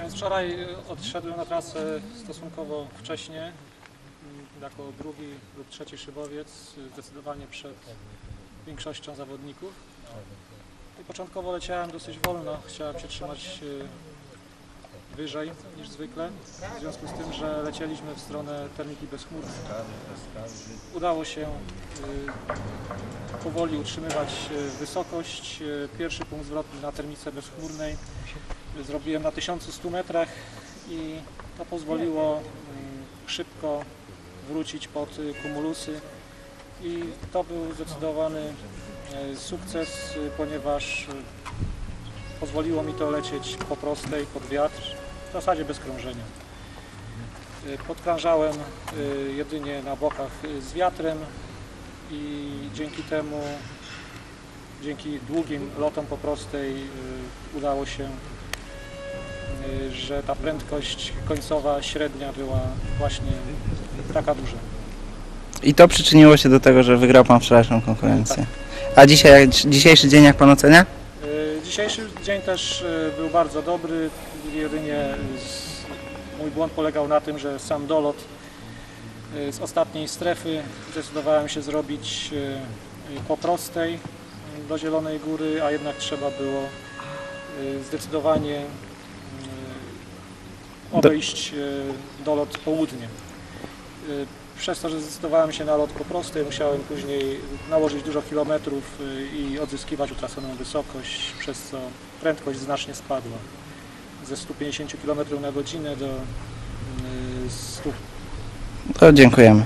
Więc wczoraj y, odszedłem na trasę stosunkowo wcześnie, mm, jako drugi lub trzeci szybowiec, y, zdecydowanie przed większością zawodników. I początkowo leciałem dosyć wolno, chciałem się trzymać y, wyżej niż zwykle, w związku z tym, że lecieliśmy w stronę termiki bezchmurnej. Udało się y, powoli utrzymywać y, wysokość. Y, Pierwszy punkt zwrotny na termice bezchmurnej zrobiłem na 1100 metrach i to pozwoliło mm, szybko wrócić pod y, kumulusy i to był zdecydowany y, sukces, y, ponieważ y, pozwoliło mi to lecieć po prostej, pod wiatr, w zasadzie bez krążenia. Podkrążałem jedynie na bokach z wiatrem i dzięki temu, dzięki długim lotom po prostej udało się że ta prędkość końcowa średnia była właśnie taka duża. I to przyczyniło się do tego, że wygrał Pan wczorajszą konkurencję. A dzisiaj, dzisiejszy dzień jak Pan ocenia? Y, Dzisiejszy dzień też y, był bardzo dobry, jedynie mój błąd polegał na tym, że sam dolot y, z ostatniej strefy zdecydowałem się zrobić y, y, po prostej y, do Zielonej Góry, a jednak trzeba było y, zdecydowanie y, obejść y, dolot południe. Y, Przez to, że zdecydowałem się na lot po prostej, musiałem później nałożyć dużo kilometrów i odzyskiwać utraconą wysokość, przez co prędkość znacznie spadła. Ze 150 km na godzinę do y, 100 To dziękujemy.